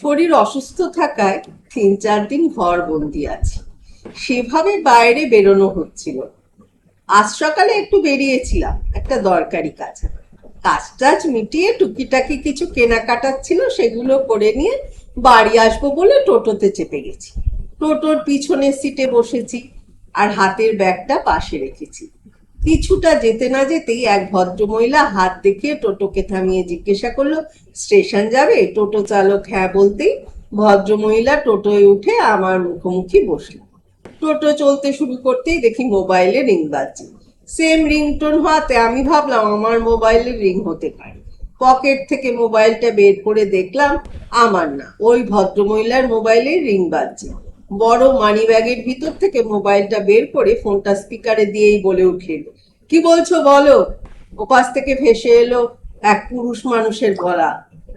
শরীর অসুস্থ থাকায় তিন চার দিন ঘর বন্দি আছি। সেভাবে বাইরে বেরোনো হচ্ছিল। আজ সকালে একটু বেরিয়েছিলাম, একটা দরকারি কাজে। কাজ টাজ মিটিয়ে টুকিটাকি কিছু কেনাকাটার ছিল, সেগুলো করে নিয়ে বাড়ি আসব বলে টোটোতে চেপে গেছি। টোটোর পিছনের সিটে বসেছি আর হাতের ব্যাগটা পাশে রেখেছি। কিছুটা যেতে না যেতেই এক ভদ্রমহিলা হাত দেখিয়ে টোটোকে থামিয়ে জিজ্ঞাসা করল, স্টেশন যাবে? টোটো চালক হ্যাঁ বলতেই ভদ্রমহিলা টোটোয় উঠে আমার মুখোমুখি বসল। টোটো চলতে শুরু করতেই দেখি মোবাইলে রিং বাজছে। সেম রিংটোন হওয়াতে আমি ভাবলাম আমার মোবাইলে রিং হতে পারে। পকেট থেকে মোবাইলটা বের করে দেখলাম, আমার না। ওই ভদ্রমহিলার মোবাইলে রিং বাজছে। বড় মানি ব্যাগের ভিতর থেকে মোবাইলটা বের করে ফোনটা স্পিকারে দিয়েই বলে উঠল। কি বলছো বলো? ওপাশ থেকে ভেসে এলো এক পুরুষ মানুষের গলা।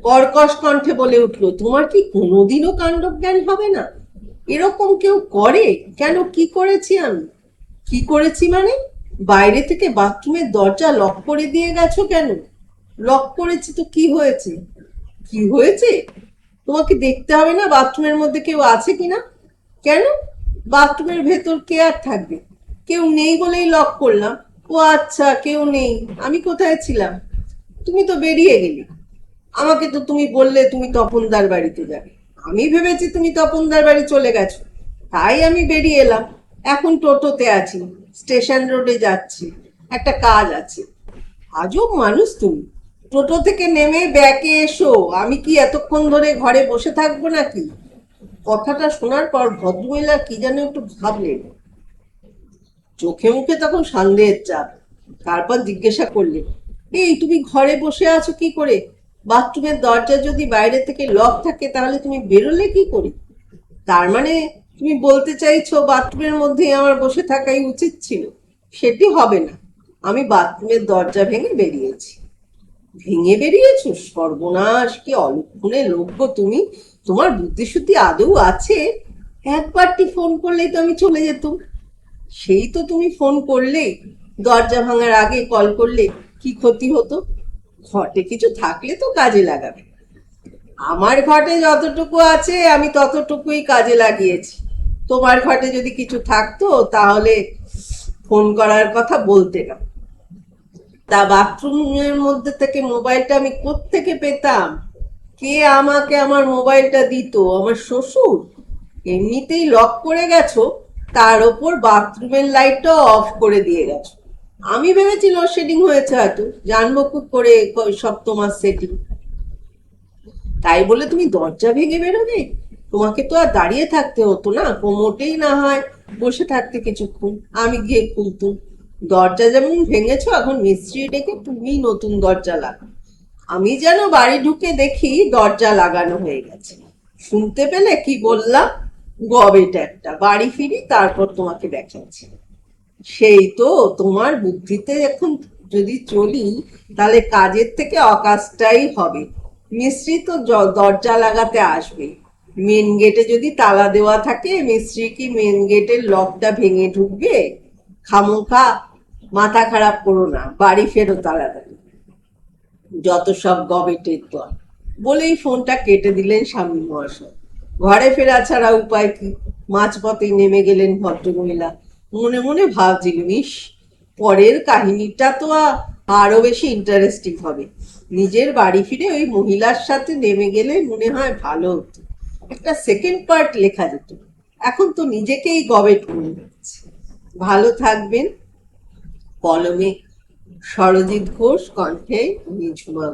কর্কশ কণ্ঠে বলে উঠল, তোমার কি কোনোদিনও কাণ্ডজ্ঞান হবে না? এরকম কেউ করে? কেন কি করেছি আমি? কি করেছি মানে? বাইরে থেকে বাথরুমের দরজা লক করে দিয়ে গেছো কেন? লক করেছি তো কি হয়েছে? কি হয়েছে? তোমাকে দেখতে হবে না? বাথরুমের মধ্যে কেউ আছে কিনা? কেন? বাথরুমের ভেতর কে আর থাকবে? কেউ নেই বলেই লক করলাম। ও আচ্ছা কেউ নেই। আমি কোথায় ছিলাম? তুমি তো বেরিয়ে গেলে। আমাকে তো তুমি বললে তুমি তপনদার বাড়িতে যাবে। আমি ভেবেছি তুমি তপনদার বাড়ি চলে গেছো। তাই আমি বেরিয়ে এলাম। এখন টোটোতে আছি, স্টেশন রোডে যাচ্ছি, একটা কাজ আছে। আজব মানুষ তুমি। টোটো থেকে নেমে ব্যাকে এসো। আমি কি এতক্ষণ ধরে ঘরে বসে থাকব নাকি? কথাটা শোনার পর ভদ্রমহিলা কি যেন একটু ভাবলেন চোখে মুখে তখন সন্দেহের চাপ। তারপর জিজ্ঞাসা করলেন এই, তুমি ঘরে বসে আছো কি করে? বাথরুমের দরজা যদি বাইরে থেকে লক থাকে, তাহলে তুমি বেরোলে কি করে? তার মানে তুমি বলতে চাইছো বাথরুমের মধ্যেই আমার বসে থাকাই উচিত ছিল। সেটি হবে না। আমি বাথরুমের দরজা ভেঙে বেরিয়েছি। ভেঙে বেরিয়েছো সর্বনাশ, কি অলক্ষণে লোক তুমি? তোমার বুদ্ধিশুদ্ধি আদৌ আছে? একবারটি ফোন করলেই তো আমি চলে যেতাম। সেই তো তুমি ফোন করলে, দরজা ভাঙার আগে কল করলে, কি ক্ষতি হতো? ঘটে কিছু থাকলে তো কাজে লাগাবে। আমার ঘটে যতটুকু আছে, আমি ততটুকুই কাজে লাগিয়েছি। তোমার ঘটে যদি কিছু থাকতো, তাহলে ফোন করার কথা বলতে না। তা বাথরুমের মধ্যে থেকে মোবাইলটা আমি কোত্থেকে পেতাম? কে আমাকে আমার মোবাইলটা দিত? আমার শ্বশুর? এমনিতেই লক করে গেছো, তার ওপর বাথরুমের লাইটটা অফ করে দিয়ে গেছো। আমি ভেবেছি লোডশেডিং হয়েছে হয়তো, জানব খুব করে সব তোমার সেটিং তাই বলে তুমি দরজা ভেঙে বেরোবে তোমাকে তো আর দাঁড়িয়ে থাকতে হতো না, কোমোটেই না হয়, বসে থাকতে কিছুক্ষণ। আমি গিয়ে খুলতুম। দরজা যেমন ভেঙেছো, এখন মিস্ত্রি ডেকে তুমি নতুন দরজা লাগা আমি যেন বাড়ি ঢুকে দেখি দরজা লাগানো হয়ে গেছে। শুনতে পেলে কি বললাম? গবেটা একটা। বাড়ি ফিরি, তারপর তোমাকে দেখাচ্ছি। সেই তো তোমার বুদ্ধিতে এখন যদি চলি, তাহলে কাজের থেকে অকাজটাই হবে। মিস্ত্রি তো দরজা লাগাতে আসবে। মেন গেটে যদি তালা দেওয়া থাকে, মিস্ত্রি কি মেন গেটের লকটা ভেঙে ঢুকবে? খামোখা মাথা খারাপ করো না, বাড়ি ফেরো তাড়াতাড়ি। যত সব গবেটের দল। বলেই ফোনটা কেটে দিলেন স্বামী মহাশয়। ঘরে ফেরা ছাড়া উপায় কি? মাঝপথেই নেমে গেলেন ভদ্রমহিলা। মনে মনে ভাবছিলেন, ইস, পরের কাহিনীটা তো আরও বেশি ইন্টারেস্টিং হবে। নিজের বাড়ি ফিরে ওই মহিলার সাথে নেমে গেলে মনে হয় ভালো হতো। একটা সেকেন্ড পার্ট লেখা যেত। এখন তো নিজেকেই গবেট হচ্ছে। ভালো থাকবেন কলমে সরজিৎ ঘোষ কণ্ঠে নিঝুমা